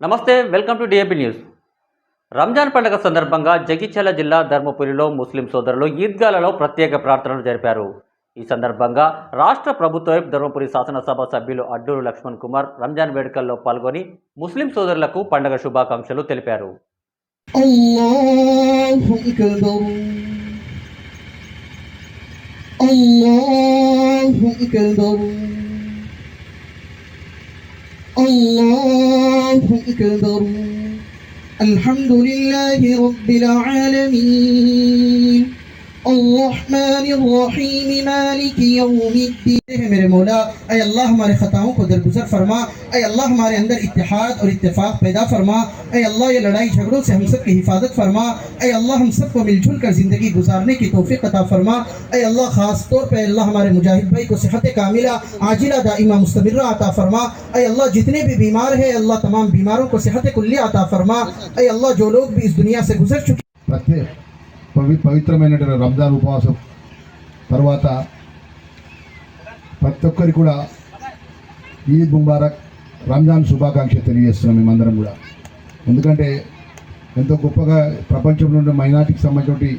నమస్తే welcome to DAP news Ramzan పండుగ సందర్భంగా జగిత్యాల జిల్లా ధర్మపురిలో ముస్లిం సోదరులు ఈద్గాలలో ప్రత్యేక ప్రార్థనలు జరిపారు ఈ సందర్భంగా రాష్ట్ర ప్రభుత్వ ధర్మపురి శాసనసభ సభ్యులు అడ్డూరు లక్ష్మణ్ కుమార్ రంజాన్ వేడుకల్లో పాల్గొని ముస్లిం సోదరులకు పండుగ శుభాకాంక్షలు తెలిపారు الله أكبر الله أكبر الله أكبر الحمد لله رب العالمين. الرحمن الرحیم مالک یوم الدین میرے مولا، اے اللہ ہمارے خطاؤں کو درگزر فرما، اے اللہ ہمارے اندر اتحاد اور اتفاق پیدا فرما، اے اللہ یہ لڑائی جھگڑوں سے ہم سب کی حفاظت فرما، اے اللہ ہم سب کو مل جل کر زندگی گزارنے کی توفیق عطا فرما، اے اللہ خاص طور پہ اللہ ہمارے مجاہد بھائی کو صحت کاملہ، عاجلہ، دائمہ، مستمرہ عطا فرما، اے اللہ جتنے بھی بیمار ہیں اللہ تمام بیماروں کو صحت کلیہ عطا فرما، اے اللہ جو لوگ بھی اس دنیا سے گزر چکے పవి పవిత్రమైనటువంటి రంజాన్ ఉపవాసం తర్వాత ప్రతి ఒక్కరికి కూడా ఈద్ ముబారక్ రంజాన్ శుభాకాంక్ష తెలియజేస్తున్నాం మేమందరం కూడా. ఎందుకంటే ఎంతో గొప్పగా ప్రపంచంలో ఉన్న మైనార్టీకి సంబంధించి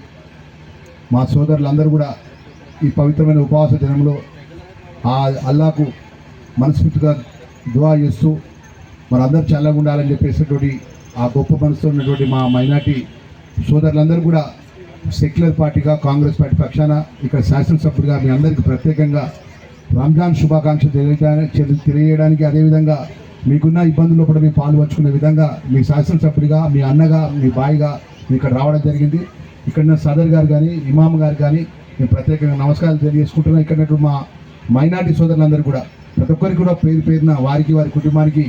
మా సోదరులందరూ కూడా ఈ పవిత్రమైన ఉపవాస దినంలో ఆ అల్లాకు మనస్ఫూర్తిగా దువా చేస్తూ మనందరూ చల్లగా ఉండాలని చెప్పేసినటువంటి ఆ గొప్ప మనసుతో ఉన్నటువంటి మా మైనార్టీ సోదరులందరూ కూడా సెక్యులర్ పార్టీగా కాంగ్రెస్ పార్టీ పక్షాన ఇక్కడ శాసనసభ్యుడిగా మీ అందరికీ ప్రత్యేకంగా రంజాన్ శుభాకాంక్షలు తెలియజేయడానికి తెలియజేయడానికి అదేవిధంగా మీకున్న ఇబ్బందుల్లో కూడా మీరు పాల్పంచుకునే విధంగా మీ శాసనసభ్యుడిగా మీ అన్నగా మీ బాయిగా ఇక్కడ రావడం జరిగింది. ఇక్కడ సదర్ గారు కానీ ఇమామ్ గారు కానీ మేము ప్రత్యేకంగా నమస్కారాలు తెలియజేసుకుంటున్నాం. ఇక్కడ మా మైనార్టీ సోదరులందరూ కూడా ప్రతి ఒక్కరికి కూడా పేరు పేరున వారికి వారి కుటుంబానికి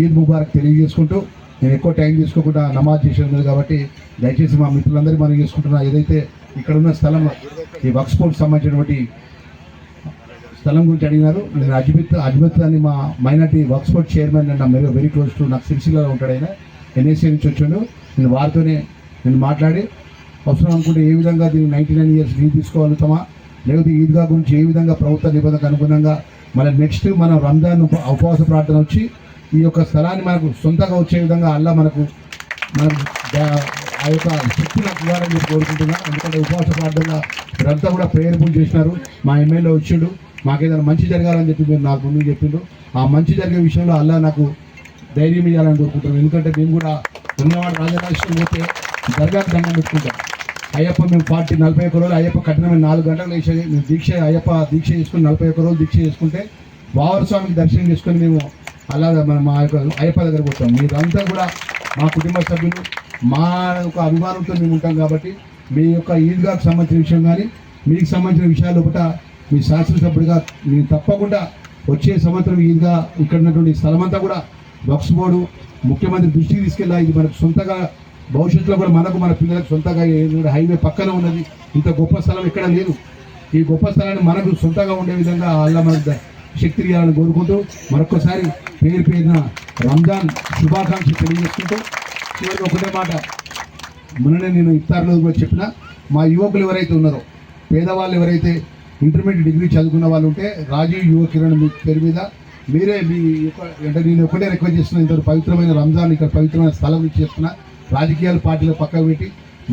ఈద్ ముబారక్ తెలియజేసుకుంటూ నేను ఎక్కువ టైం తీసుకోకుండా నమాజ్ చేసేది కాబట్టి దయచేసి మా మిత్రులందరూ మనం చేసుకుంటున్నా ఏదైతే ఇక్కడ ఉన్న స్థలం ఈ వర్క్ స్పోర్ట్ సంబంధించినటువంటి స్థలం గురించి అడిగినారు. నేను అజ్మిత్ అజ్మిత్ అని మా minority వర్క్స్పోర్ట్ chairman and very very close to నాకు సిరిసిల్లలో ఉంటాడు ఆయన. ఎన్ఏసీ నుంచి వచ్చాడు. నేను వారితోనే నేను మాట్లాడి అవసరం అనుకుంటే ఏ విధంగా దీన్ని నైంటీ నైన్ ఇయర్స్ లీవ్ తీసుకోగలుగుతామా? లేకపోతే ఈద్గా గురించి ఏ విధంగా ప్రభుత్వ నిబంధనకు అనుగుణంగా మళ్ళీ నెక్స్ట్ మనం రంజాన్ ఉపవాస ప్రార్థన వచ్చి ఈ యొక్క స్థలాన్ని మనకు సొంతంగా వచ్చే విధంగా అల్లా మనకు మనం ఆ యొక్క శక్తి నాకు ఇవ్వాలని చెప్పి ఎందుకంటే ఉపవాస ప్రార్థనగా మీరంతా కూడా ప్రేయర్ఫుల్ చేసినారు. మా ఎమ్మెల్యే వచ్చిండు. మాకేదైనా మంచి జరగాలని చెప్పి మీరు నాకు ముందు చెప్పిండు. ఆ మంచి జరిగే విషయంలో అల్లా నాకు ధైర్యం ఇవ్వాలని కోరుకుంటున్నాను ఎందుకంటే మేము కూడా ఉన్నవాడు రాజరాజేశ్వరం పోతే దర్గాకు దండం పెట్టుకుంటాం. అయ్యప్ప మేము పార్టీ నలభై ఒక్క రోజులు అయ్యప్ప కఠినమైన నాలుగు గంటలు వేసే మేము దీక్ష అయ్యప్ప దీక్ష చేసుకుని నలభై ఒక్క రోజులు దీక్ష చేసుకుంటే వావర స్వామికి దర్శనం చేసుకొని మేము అలా మన మా యొక్క అయ్యప్ప దగ్గర పోతాం. మీరంతా కూడా మా కుటుంబ సభ్యులు మా యొక్క అభిమానంతో మేము ఉంటాం కాబట్టి మీ యొక్క ఈద్గాకు సంబంధించిన విషయం కానీ మీకు సంబంధించిన విషయాలు ఒకట మీ శాసనసభ్యుడిగా మీరు తప్పకుండా వచ్చే సంవత్సరం ఈద్గా ఇక్కడ ఉన్నటువంటి స్థలమంతా కూడా బాక్స్ బోర్డు ముఖ్యమంత్రి దృష్టికి తీసుకెళ్ళా ఇది మనకు సొంతగా భవిష్యత్తులో కూడా మనకు మన పిల్లలకు సొంతగా హైవే పక్కన ఉన్నది ఇంత గొప్ప స్థలం ఎక్కడ లేదు. ఈ గొప్ప స్థలాన్ని మనకు సొంతంగా ఉండే విధంగా అల్లా మనకు శక్తి ఇవ్వాలని కోరుకుంటూ మరొకసారి పేరు పేరున రంజాన్ శుభాకాంక్షలు తెలియజేసుకుంటూ చివరికి ఒకటే మాట మొన్ననే నేను ఇఫ్తార్లో కూడా చెప్పిన మా యువకులు ఎవరైతే ఉన్నారో పేదవాళ్ళు ఎవరైతే ఇంటర్మీడియట్ డిగ్రీ చదువుకున్న వాళ్ళు ఉంటే రాజీవ్ యువ కిరణ్ మీ పేరు మీద మీరే మీ అంటే నేను ఒకటే రిక్వెస్ట్ చేస్తున్నా ఇంత పవిత్రమైన రంజాన్ ఇక్కడ పవిత్రమైన స్థలం ఇచ్చి చేస్తున్నా రాజకీయాల పార్టీలు పక్కకు పెట్టి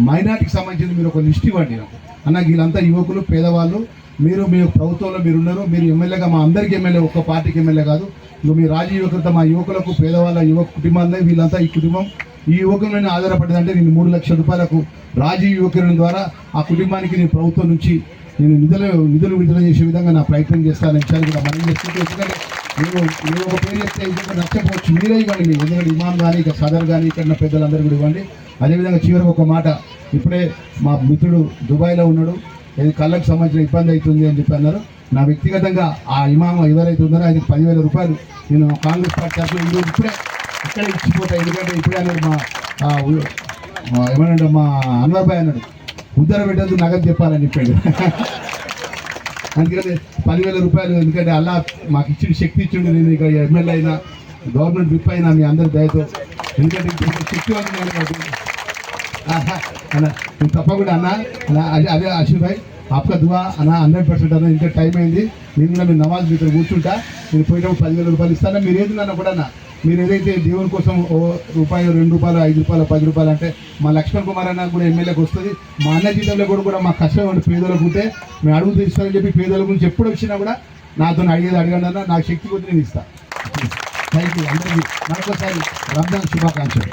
మైనార్టీకి సంబంధించిన మీరు ఒక లిస్ట్ ఇవ్వండి నాకు. అన్న వీళ్ళంతా యువకులు పేదవాళ్ళు మీరు మీ ప్రభుత్వంలో మీరు ఉన్నారు మీరు ఎమ్మెల్యేగా మా అందరికి ఎమ్మెల్యే ఒక్క పార్టీకి ఎమ్మెల్యే కాదు ఇక మీ రాజీవ్ యువకులతో మా యువకులకు పేదవాళ్ళ యువ కుటుంబాలనే వీళ్ళంతా ఈ కుటుంబం ఈ యువకులను ఆధారపడిందంటే నేను మూడు లక్షల రూపాయలకు రాజీ యువకులను ద్వారా ఆ కుటుంబానికి నేను ప్రభుత్వం నుంచి నేను నిధులు నిధులు విడుదల చేసే విధంగా నా ప్రయత్నం చేస్తానని విషయాన్ని కూడా మనం చేసుకుంటూ ఎందుకంటే నేను నేను ఒక పేరు చెప్తే ఇంకొక నచ్చకపోవచ్చు మీరే ఇవ్వండి మీరు. ఎందుకంటే ఇమాం కానీ ఇక సదర్ కానీ ఇక్కడ పెద్దలందరూ కూడా ఇవ్వండి. అదేవిధంగా చివరికి ఒక మాట ఇప్పుడే మా మిత్రుడు దుబాయ్లో ఉన్నాడు. ఇది కళ్ళకు సంబంధించిన ఇబ్బంది అవుతుంది అని చెప్పి అన్నారు. నా వ్యక్తిగతంగా ఆ ఇమామ ఎవరైతే ఉన్నారో ఆయనకి పదివేల రూపాయలు నేను కాంగ్రెస్ పార్టీ తరఫున ఈరోజు ఇప్పుడే ఇక్కడ ఇచ్చిపోతాయి ఎందుకంటే ఇప్పుడే అన్నాడు మా మా ఏమన్నాడు మా అన్వర్ అన్నాడు ఉద్దర పెట్టద్దు నగదు చెప్పాలని చెప్పాడు. అందుకని పదివేల రూపాయలు ఎందుకంటే అలా మాకు ఇచ్చిన శక్తి ఇచ్చిండు నేను ఇక ఎమ్మెల్యే అయినా గవర్నమెంట్ విప్ అయినా మీ అందరి దయతో. ఎందుకంటే శక్తి కాబట్టి. అన్న నువ్వు తప్పకుండా అన్న అదే అదే ఆశీర్ భాయ్ ఆప్కా దువా అన్న హండ్రెడ్ పర్సెంట్ అన్న ఇంకా టైం అయింది. నేను కూడా మీరు నమాజ్ మీ కూర్చుంటా. నేను పోయినప్పుడు పదివేల రూపాయలు ఇస్తాను? మీరు ఏది నన్ను కూడా అన్న మీరు ఏదైతే దేవుని కోసం ఓ రూపాయి రెండు రూపాయలు ఐదు రూపాయలు పది రూపాయలు అంటే మా లక్ష్మణ్ కుమార్ అన్న కూడా ఎమ్మెల్యేకి వస్తుంది. మా అన్న జీతంలో కూడా కూడా మా కష్టం ఉంటే పేదలకు ఉంటే. మేము అడుగు తీస్తామని చెప్పి పేదల గురించి ఎప్పుడు వచ్చినా కూడా నాతో అడిగేది అడగండి అన్న. నాకు శక్తి కొద్ది నేను ఇస్తాను థ్యాంక్ యూ అందరికీ మరొకసారి రంజాన్ శుభాకాంక్షలు.